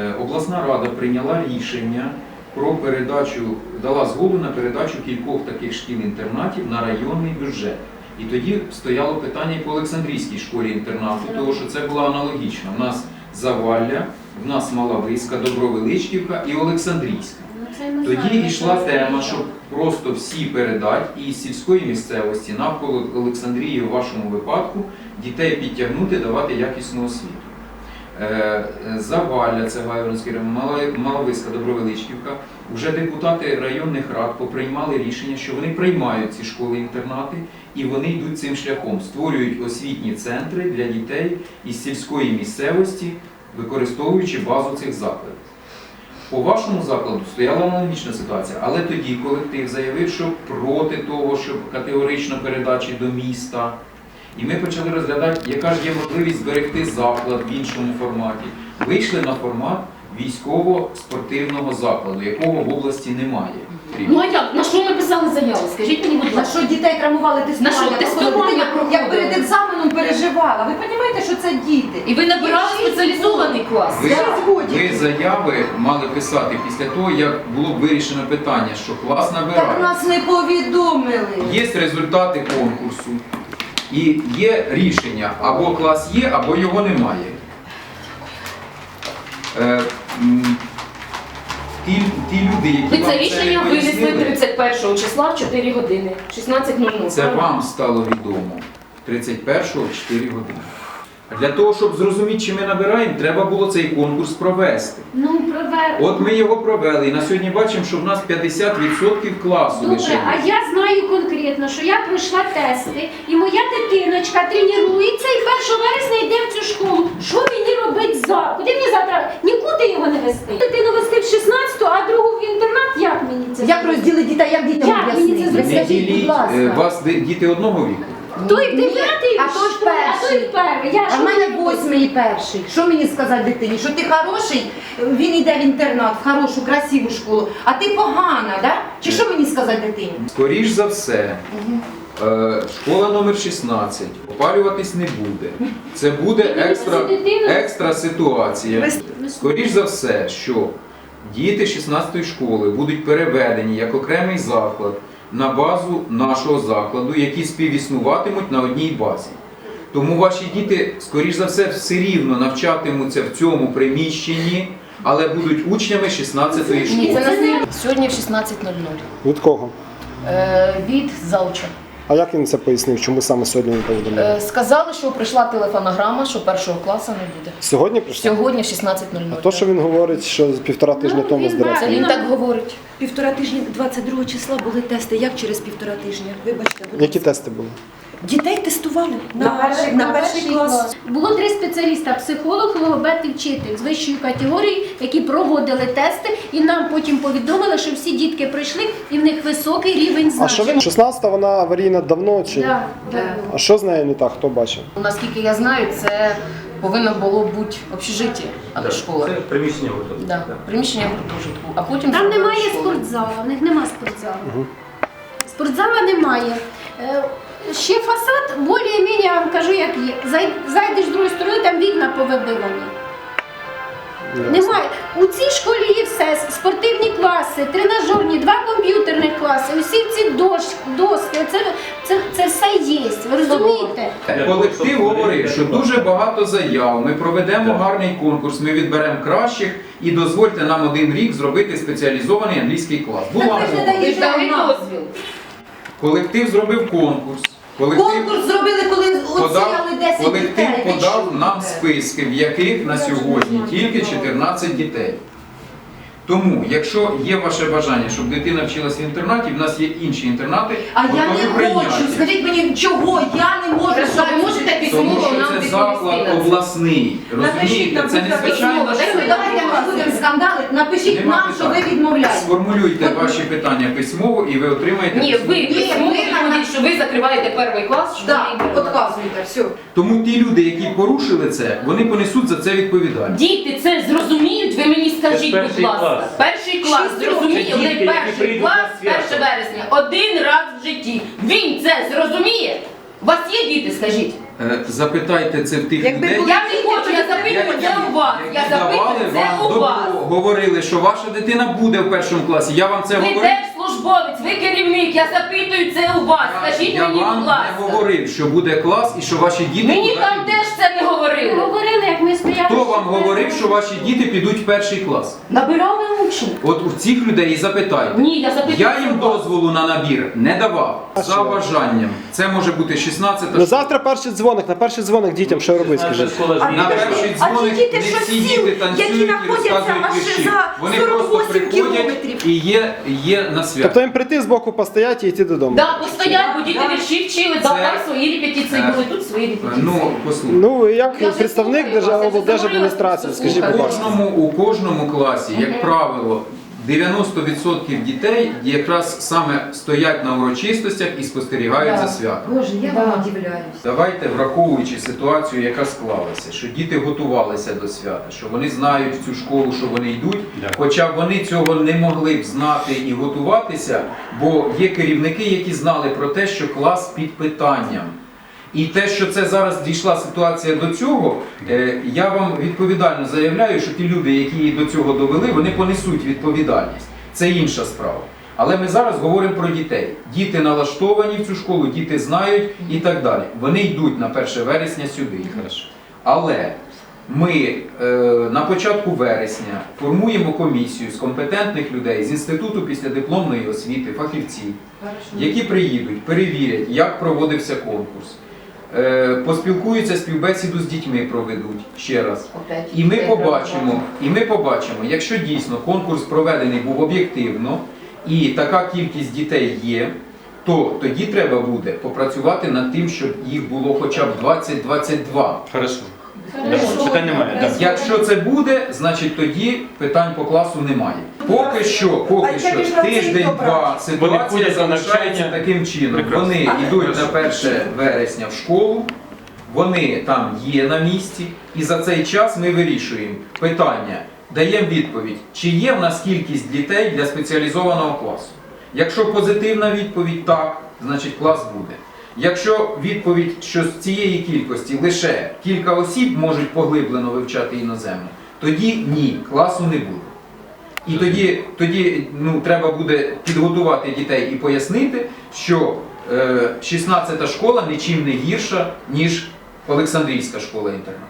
е, обласна рада прийняла рішення про передачу, дала згоду на передачу кількох таких шкіл-інтернатів на районний бюджет. І тоді стояло питання і по Олександрійській школі інтернату, тому що це було аналогічно. У нас Завалля, в нас Малависька, Добровеличківка і Олександрійська. Ну, Тоді йшла тема, щоб просто всі передати і з сільської місцевості навколо Олександрії у вашому випадку дітей підтягнути, давати якісну освіту. Е, Завалля, це Гайворонський район, Маловиська, Добровеличківка. Вже депутати районних рад поприймали рішення, що вони приймають ці школи-інтернати і вони йдуть цим шляхом, створюють освітні центри для дітей із сільської місцевості, використовуючи базу цих закладів. По вашому закладу стояла аналогічна ситуація, але тоді колектив заявив, що проти того, щоб категорично передачі до міста. І ми почали розглядати, яка ж є можливість зберегти заклад в іншому форматі. Вийшли на формат військово-спортивного закладу, якого в області немає. Ну а як? На що ми писали заяву? Скажіть мені, будь На ласка. що дітей травмували тестування? На що? Тестування Дитина. Як перед екзаменом переживала. Ви розумієте, що це діти? І ви набирали шість спеціалізований клас. Ви, годів. ви заяви мали писати після того, як було вирішено питання, що клас Так набирає. нас не повідомили. Є результати конкурсу і є рішення, або клас є, або його немає. Е, м, ті, ті люди, які Ви вам це рішення не винесли пояснили, 31 числа в 4 години. 16.00. Це вам стало відомо 31-го в 4 години. А для того, щоб зрозуміти, чи ми набираємо, треба було цей конкурс провести. Ну, провер... От ми його провели, і на сьогодні бачимо, що в нас 50% класу Добре, лише. а я знаю конкретно, що я пройшла тести, і моя дитиночка тренується і 1 вересня йде в цю школу. Що мені робить за? Куди мені завтра? Нікуди його не вести. Дитину вести в 16-ту, а другу в інтернат. Як мені це? Як розділити дітей, як дітям Як мені це? Зробити? Не діліть, е, вас діти одного віку. Той Ні, дев'ятий, а той в що? а той перший. перший. Я А в мене восьмий і перший. Що мені сказати дитині? Що ти хороший, він йде в інтернат, в хорошу, красиву школу, а ти погана, да? Чи що мені сказати дитині? Скоріш за все, е, школа номер 16 опалюватись не буде. Це буде екстра, екстра ситуація. Скоріш за все, що діти 16-ї школи будуть переведені як окремий заклад на базу нашого закладу, які співіснуватимуть на одній базі. Тому ваші діти, скоріш за все, все рівно навчатимуться в цьому приміщенні, але будуть учнями 16-ї Ні, школи. це нас не сьогодні в 16.00. Від кого? Е, від зауча. А як він це пояснив? Чому саме сьогодні він повідомив? Е, сказали, що прийшла телефонограма, що першого класу не буде. Сьогодні прийшов? Сьогодні в 16.00. А то, що він говорить, що півтора тижня Ну, тому він. Це він так говорить. Півтора тижні 22 числа були тести. Як через півтора тижня? Вибачте, будь Які ласка. тести були? Дітей тестували на, На перший- на на перший клас. Було три спеціаліста: психолог, логопед і вчитель з вищої категорії, які проводили тести, і нам потім повідомили, що всі дітки пройшли, і в них високий рівень знань. А що він 16 вона аварійна давно чи? Да, да. А що з нею не так? Хто бачив? Наскільки я знаю, це повинно було бути общежиття, а не школа. Це приміщення гуртожитку. Да. Приміщення гуртожитку. А потім Там немає школу. спортзалу, в них нема спортзалу. Спортзала немає. Ще фасад, більш-менш, я вам кажу, як є. Зайдеш з другої сторони, там вікна повибивані. Немає. У цій школі є все. Спортивні класи, тренажерні, два комп'ютерних класи, усі ці дош- доски. Це, це, це все є. Ви розумієте? Колектив говорив, що дуже багато заяв. Ми проведемо гарний конкурс, ми відберемо кращих і дозвольте нам один рік зробити спеціалізований англійський клас. Була Так ви ж не мова. Даєте дозвіл. Колектив зробив конкурс. Колектив Конкурс зробили, коли подав, оціяли 10 колектив дітей. Подав нам списки, в яких на сьогодні тільки 14 дітей. Тому, якщо є ваше бажання, щоб дитина вчилась в інтернаті, в нас є інші інтернати, А я готові не прийняти. хочу. Скажіть мені, чого я не можу ви можете Тому письмово що нам це заклад обласний. Розумієте, це не звичайно. Що давайте ми будемо скандалити, напишіть Нема нам, що ви питань. відмовляєте. Сформулюйте ваші питання письмово і ви отримаєте. Ні, письмово. ви Ні, письмово відповідь, що ви закриваєте перший клас, що Так, ви йдете. все. Тому ті люди, які порушили це, вони понесуть за це відповідальність. Діти це зрозуміють, ви мені скажіть, будь ласка. Клас. Перший клас зрозуміли, зрозуміє, Дітки, які перший прийдуть клас, на свято. 1 вересня, один раз в житті. Він це зрозуміє. У вас є діти, скажіть? Е, Запитайте це в тих Якби людей. були Я не хочу, я запитую, це у вас. Я які давали запитую, це вам у добро, вас. говорили, що ваша дитина буде в першому класі. Я вам це Ви говорив. Держслужбовець, ви керівник, я запитую це у вас. Скажіть я мені, вам будь не ласка. говорив, що буде клас і що ваші діти. Мені туди там підуть. теж це не Ми говорили. говорили, як ми стояли. Хто вам говорив, що ваші діти підуть в перший клас? Набирали учнів. От у цих людей і запитайте. Ні, я запитую. Я їм дозволу на набір не давав А за що? бажанням. Це може бути 16 На завтра перший дзвоник, на перший дзвоник дітям що робити, скажіть? На перший А ті дзвоник діти, не що всі сіл, діти танцюють які і знаходяться розказують аж вірші. за Вони просто 48 приходять кілометрів. і є, є на свят. Тобто їм прийти з боку постояти і йти додому. Да, постоять, бо діти вірші вчили, да, там свої репетиції Е, були, тут свої репетиції. Ну, послухай. Ну, як Я представник слухаю вас, я державної вже облдержадміністрації, скажіть, будь У ласка. кожному, у кожному класі, як правило, 90% дітей якраз саме стоять на урочистостях і спостерігають за святом. Боже, я Да. вам удивляюсь. Давайте, враховуючи ситуацію, яка склалася, що діти готувалися до свята, що вони знають в цю школу, що вони йдуть, хоча вони цього не могли б знати і готуватися, бо є керівники, які знали про те, що клас під питанням. І те, що це зараз дійшла ситуація до цього, е, я вам відповідально заявляю, що ті люди, які її до цього довели, вони понесуть відповідальність. Це інша справа. Але ми зараз говоримо про дітей. Діти налаштовані в цю школу, діти знають і так далі. Вони йдуть на 1 вересня сюди. Але ми е, на початку вересня формуємо комісію з компетентних людей з інституту післядипломної освіти, фахівців, які приїдуть, перевірять, як проводився конкурс. Е, Поспілкуються, співбесіду з дітьми проведуть ще раз. І ми побачимо, і ми побачимо, якщо дійсно конкурс проведений був об'єктивно і така кількість дітей є, то тоді треба буде попрацювати над тим, щоб їх було хоча б 20-22. Хорошо. Питань немає, так. Якщо це буде, значить тоді питань по класу немає. Поки що, поки А що, тиждень-два Вони ситуація ходять на залишається навчання. таким чином. Прекрасно. Вони А, йдуть на 1 вересня в школу, вони там є на місці, і за цей час ми вирішуємо питання, даємо відповідь, чи є в нас кількість дітей для спеціалізованого класу. Якщо позитивна відповідь так, значить клас буде. Якщо відповідь, що з цієї кількості лише кілька осіб можуть поглиблено вивчати іноземну, тоді ні, класу не буде. І тоді, тоді ну, треба буде підготувати дітей і пояснити, що е, 16-та школа нічим не гірша, ніж Олександрійська школа інтернат.